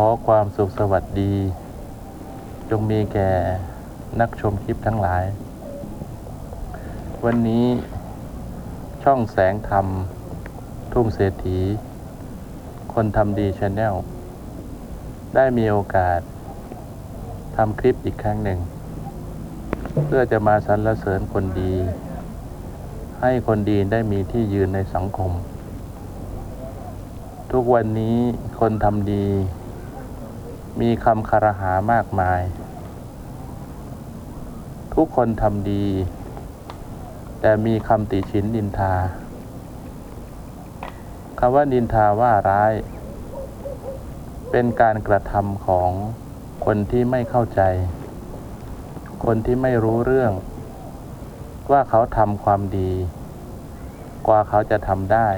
อความสุขสวัสดี จงมีแก่นักชมคลิปทั้งหลาย วันนี้ช่องแสงธรรม ทุ่งเศรษฐี คนทำดีชาแนลได้มีโอกาสทำคลิปอีกครั้งหนึ่ง เพื่อจะมาสรรเสริญคนดี ให้คนดีได้มีที่ยืนในสังคม ทุกวันนี้คนทำดี มีคำคารหามากมาย ทุกคนทำดี แต่มีคำติชินนินทาคำว่านินทาว่าร้าย เป็นการกระทำของคนที่ไม่เข้าใจ คนที่ไม่รู้เรื่อง ว่าเขาทำความดี กว่าเขาจะทำได้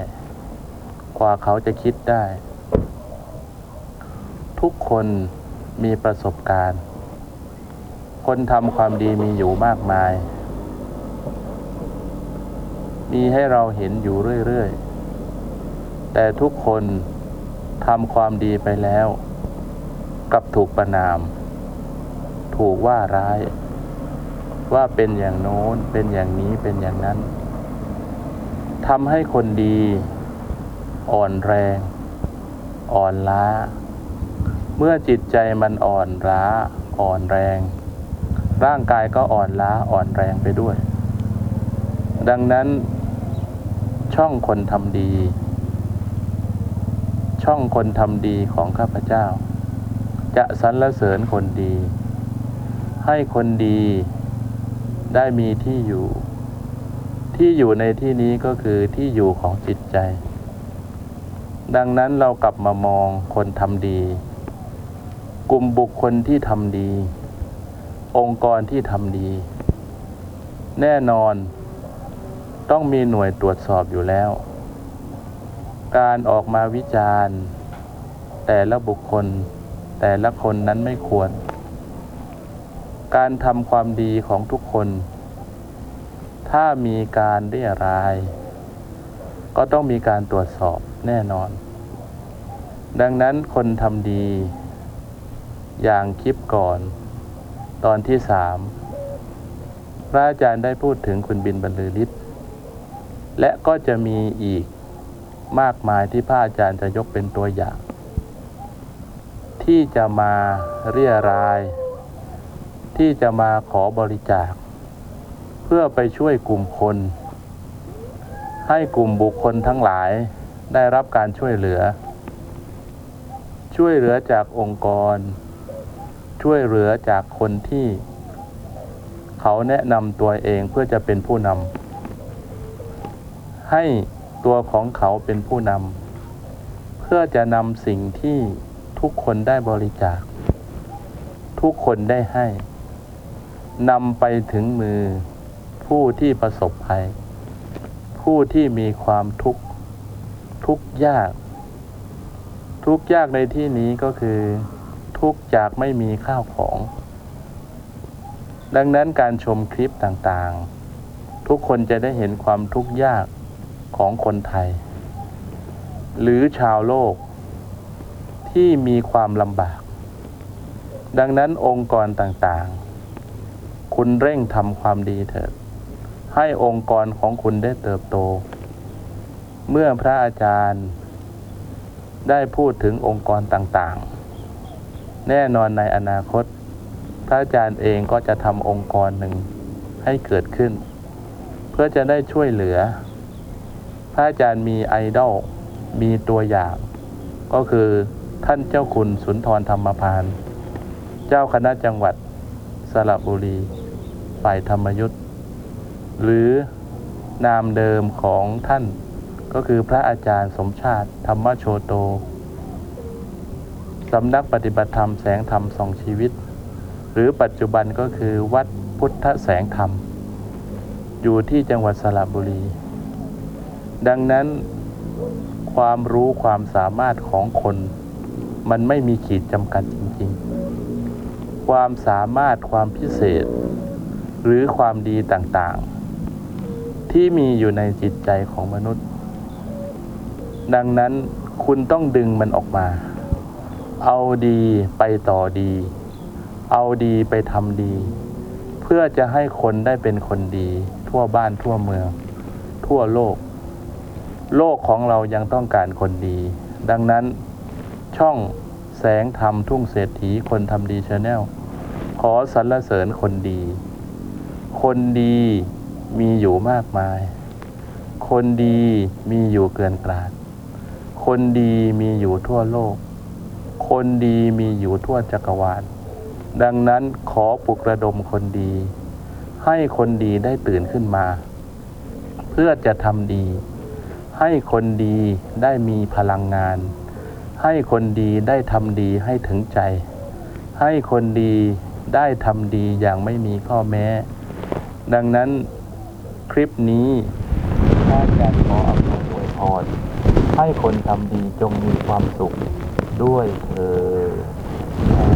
กว่าเขาจะคิดได้ ทุกคนมีประสบการณ์ คนทำความดีมีอยู่มากมาย มีให้เราเห็นอยู่เรื่อย ๆ แต่ทุกคนทำความดีไปแล้วกลับถูกประนาม ถูกว่าร้าย ว่าเป็นอย่างโน้น เป็นอย่างนี้เป็นอย่างนั้นทำให้คนดี อ่อนแรง อ่อนล้า เมื่อจิตใจมันอ่อนล้าอ่อนแรง ร่างกายก็อ่อนล้าอ่อนแรงไปด้วย ดังนั้น ช่องคนทำดี ช่องคนทำดีของข้าพเจ้า จะสรรเสริญคนดี ให้คนดีได้มีที่อยู่ ที่อยู่ในที่นี้ก็คือที่อยู่ของจิตใจ ดังนั้นเรากลับมามองคนทำดี กลุ่มบุคคลที่ทำดี องค์กรที่ทำดี แน่นอน ต้องมีหน่วยตรวจสอบอยู่แล้ว การออกมาวิจารณ์ แต่ละบุคคล แต่ละคนนั้นไม่ควร การทำความดีของทุกคน ถ้ามีการเรียราย ก็ต้องมีการตรวจสอบแน่นอน ดังนั้นคนทำดี อย่างคลิปก่อน ตอนที่สามพระอาจารย์ได้พูดถึงคุณบินบรรลือฤทธิ์และก็จะมีอีกมากมายที่พระอาจารย์จะยกเป็นตัวอย่าง ที่จะมาเรียราย ที่จะมาขอบริจาค เพื่อไปช่วยกลุ่มคน ให้กลุ่มบุคคลทั้งหลายได้รับการช่วยเหลือ ช่วยเหลือจากองค์กร ช่วยเหลือจากคนที่เขาแนะนำตัวเองเพื่อจะเป็นผู้นำให้ตัวของเขาเป็นผู้นำเพื่อจะนำสิ่งที่ทุกคนได้บริจาค ทุกคนได้ให้นำไปถึงมือผู้ที่ประสบภัย ผู้ที่มีความทุกข์ทุกยาก ทุกยากในที่นี้ก็คือ ทุกข์จากไม่มีข้าวของ ดังนั้นการชมคลิปต่างๆ ทุกคนจะได้เห็นความทุกข์ยากของคนไทย หรือชาวโลก ที่มีความลำบาก ดังนั้นองค์กรต่างๆ คุณเร่งทำความดีเถิด ให้องค์กรของคุณได้เติบโต เมื่อพระอาจารย์ได้พูดถึงองค์กรต่างๆ แน่นอนในอนาคต พระอาจารย์เองก็จะทำองค์กรหนึ่งให้เกิดขึ้น เพื่อจะได้ช่วยเหลือ พระอาจารย์มีไอดอลมีตัวอย่าง ก็คือท่านเจ้าคุณสุนทรธรรมพาน เจ้าคณะจังหวัดสระบุรี ฝ่ายธรรมยุทธ์หรือนามเดิมของท่านก็คือพระอาจารย์สมชาติธรรมโชโต สำนักปฏิบัติธรรมแสงธรรมสองชีวิต หรือปัจจุบันก็คือวัดพุทธแสงธรรม อยู่ที่จังหวัดสระบุรี ดังนั้นความรู้ความสามารถของคน มันไม่มีขีดจำกัดจริงๆ ความสามารถความพิเศษ หรือความดีต่างๆ ที่มีอยู่ในจิตใจของมนุษย์ ดังนั้นคุณต้องดึงมันออกมา เอาดีไปต่อดี เอาดีไปทำดี เพื่อจะให้คนได้เป็นคนดี ทั่วบ้านทั่วเมือง ทั่วโลก โลกของเรายังต้องการคนดี ดังนั้นช่องแสงธรรมทุ่งเศรษฐีคนทำดีชาแนลขอสรรเสริญคนดี คนดีมีอยู่มากมาย คนดีมีอยู่เกินกลาด คนดีมีอยู่ทั่วโลก คนดีมีอยู่ทั่วจักรวาล ดังนั้นขอปลุกระดมคนดี ให้คนดีได้ตื่นขึ้นมา เพื่อจะทำดี ให้คนดีได้มีพลังงาน ให้คนดีได้ทำดีให้ถึงใจ ให้คนดีได้ทำดีอย่างไม่มีข้อแม้ ดังนั้นคลิปนี้พระอาจารย์ขออำนวยอวยพรให้คนทำดีจงมีความสุข ด้วยเออ